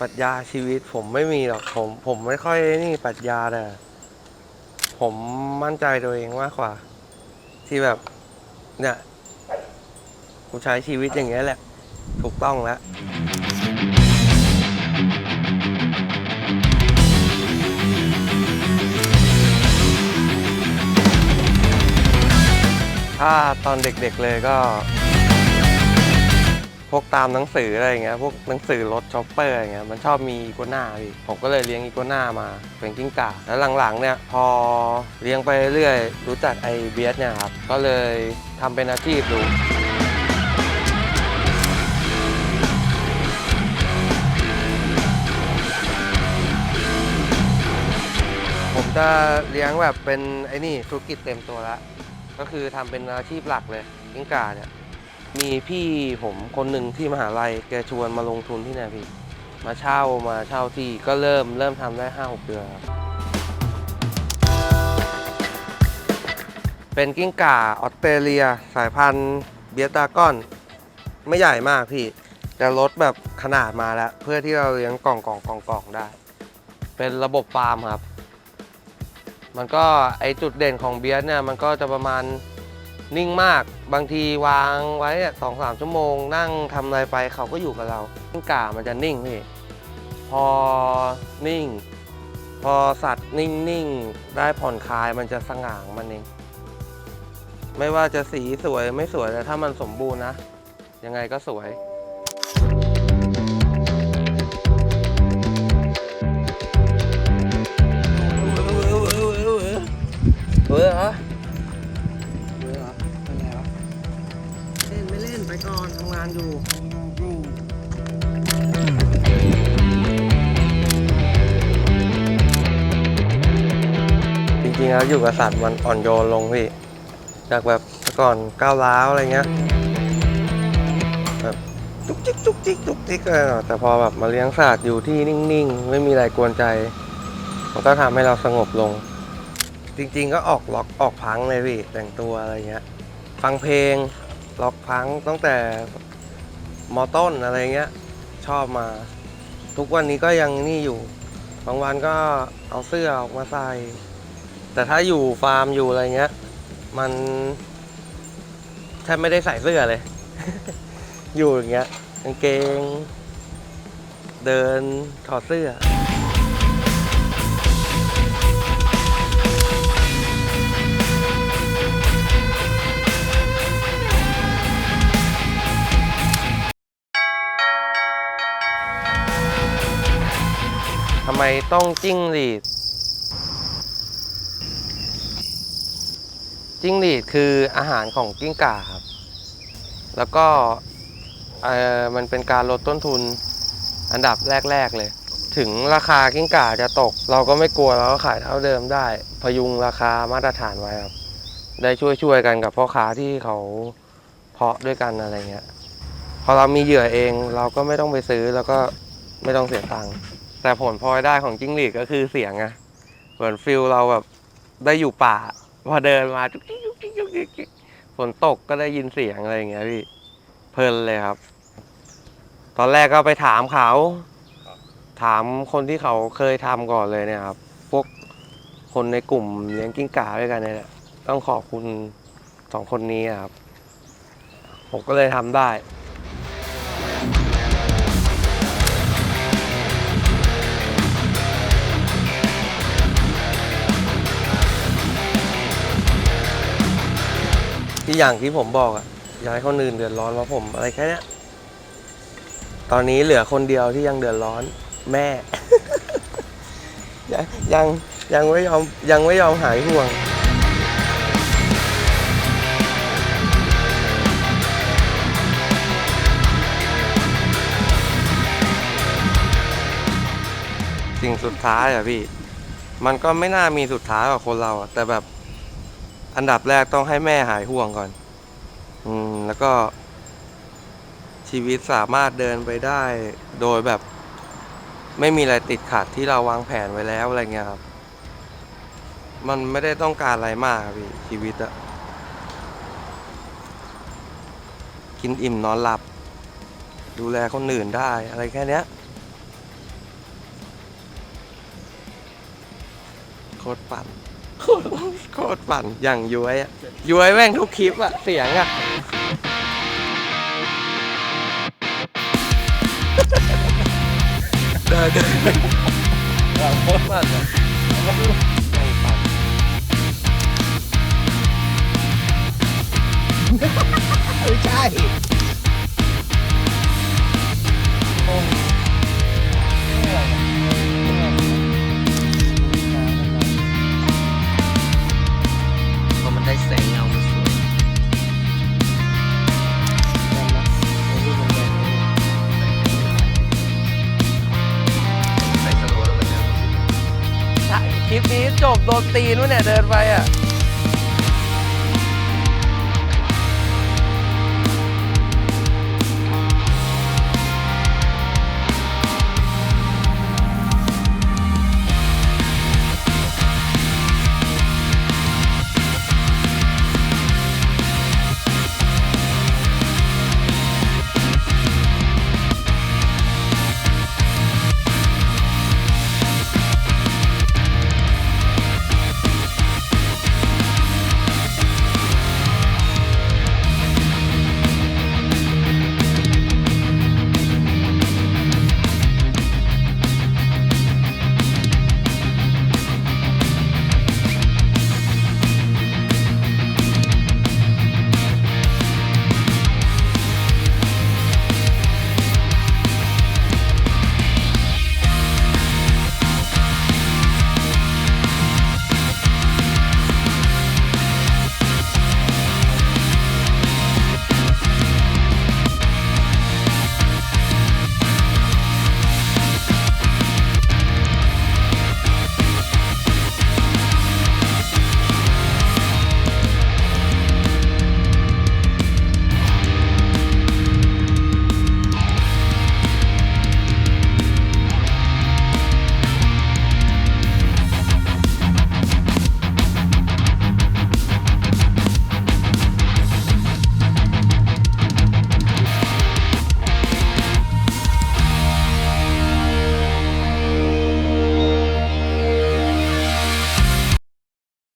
ปรัชญาชีวิตผมไม่มีหรอกผมผมไม่ค่อยนี่ปรัชญาแต่ผมมั่นใจตัวเองมากกว่า ที่แบบ เนี่ยกูใช้ชีวิตอย่างเงี้ยแหละ ถูกต้องแล้วถ้าตอนเด็กๆเลยก็ พวกตามหนังสืออะไรอย่างเงี้ยพวกหนังสือรถช็อปเปอร์อะไรเงี้ยมันชอบมีอีกัวน่าพี่ผมก็เลยเลี้ยงอีกัวน่ามาเป็นกิ้งก่าแล้วหลังๆเนี่ยพอเลี้ยงไปเรื่อยรู้จักไอเบียสเนี่ยครับก็เลยทำเป็นอาชีพดูผมจะเลี้ยงแบบเป็นไอ้นี่ธุรกิจเต็มตัวล้วก็คือทำเป็นอาชีพหลักเลยกิ้งก่าเนี่ย มีพี่ผมคนหนึ่งที่มหาลัยแกชวนมาลงทุนที่เนี่ยพี่ มาเช่ามาเช่าที่ก็เริ่มเริ่มทำได้ห้าหกเดือนครับเป็นกิ้งก่าออสเตรเลีย สายพันธุ์เบียดาก้อน ไม่ใหญ่มากพี่ แต่ลดแบบขนาดมาแล้ว เพื่อที่เราเลี้ยงกล่องกล่องกล่องกล่องได้ เป็นระบบฟาร์มครับ มันก็ไอจุดเด่นของเบียร์เนี่ย มันก็จะประมาณนิ่งมาก บางทีวางไว้สองสามชั่วโมง นั่งทำอะไรไปเขาก็อยู่กับเรากิ้งก่ามันจะนิ่งพี่พอนิ่ง พอสัตว์นิ่งๆ ได้ผ่อนคลายมันจะสง่างมันเอง ไม่ว่าจะสีสวยไม่สวยแต่ถ้ามันสมบูรณ์นะ ยังไงก็สวย ริงๆแล้วอยู่กับสัตว์มันอ่อนโยนลงพี่จากแบบแต่ก่อนก้าวร้าวอะไรเงี้ยแบบจุกจิกจุกจิกจุกจิกอะไรหน่อยแต่พอแบบมาเลี้ยงสัตว์อยู่ที่นิ่งๆ ไม่มีอะไรกวนใจ มันก็ทำให้เราสงบลง จริงๆก็ออกล็อกออกพังเลยพี่แต่งตัวอะไรเงี้ย ฟังเพลงล็อกพังตั้งแต่มอต้นอะไรเงี้ย ชอบมา ทุกวันนี้ก็ยังนี่อยู่ บางวันก็เอาเสื้อออกมาใส่ แต่ถ้าอยู่ฟาร์มอยู่อะไรเงี้ย มันแทบไม่ได้ใส่เสื้อเลย อยู่อย่างเงี้ยกางเกง เดินถอดเสื้อทำไมต้องจิ้งหรีด จิ้งหรีดคืออาหารของกิ้งก่าครับ แล้วก็มันเป็นการลดต้นทุนอันดับแรก ๆ เลย ถึงราคากิ้งก่าจะตก เราก็ไม่กลัวเราก็ขายเท่าเดิมได้ พยุงราคามาตรฐานไว้ครับ ได้ช่วยๆกันกับพ่อค้าที่เขาเพาะด้วยกันอะไรเงี้ย พอเรามีเหยื่อเองเราก็ไม่ต้องไปซื้อแล้วก็ไม่ต้องเสียตังค์ แต่ผลพลอยได้ของจิ้งหรีดก็คือเสียงอะเหมือนฟิลเราแบบได้อยู่ป่า พอเดินมาจุกจิกจุกจิกจุกจิกฝนตกก็ได้ยินเสียงอะไรอย่างเงี้ยพี่เพลินเลยครับ ตอนแรกก็ไปถามเขา ถามคนที่เขาเคยทำก่อนเลยเนี่ยครับ พวกคนในกลุ่มเลี้ยงกิ้งก่าด้วยกันเนี่ยแหละต้องขอบคุณสองคนนี้ครับ ผมก็เลยทำได้ ที่อย่างที่ผมบอกอะอยากให้คนอื่นเดือดร้อนเพราะผมอะไรแค่เนี้ยตอนนี้เหลือคนเดียวที่ยังเดือดร้อนแม่ ยังยังยังไม่ยอมยังไม่ยอมหายห่วง สิ่งสุดท้ายอะพี่ มันก็ไม่น่ามีสุดท้ายกับคนเราอะแต่แบบ อันดับแรกต้องให้แม่หายห่วงก่อน อืม แล้วก็ ชีวิตสามารถเดินไปได้โดยแบบ ไม่มีอะไรติดขัดที่เราวางแผนไว้แล้วอะไรเงี้ยครับ มันไม่ได้ต้องการอะไรมากครัพี่ชีวิตอะกินอิ่มนอนหลับ ดูแลคนอื่นได้อะไรแค่เนี้ยโคตรปั่น โคตรปั่นอย่างย้วยอะย้วยแม่งทุกคลิปอะเสียงอะเดินเดินโคตรปั่นอะ โดนตีนวะเนี่ยเดินไปอะ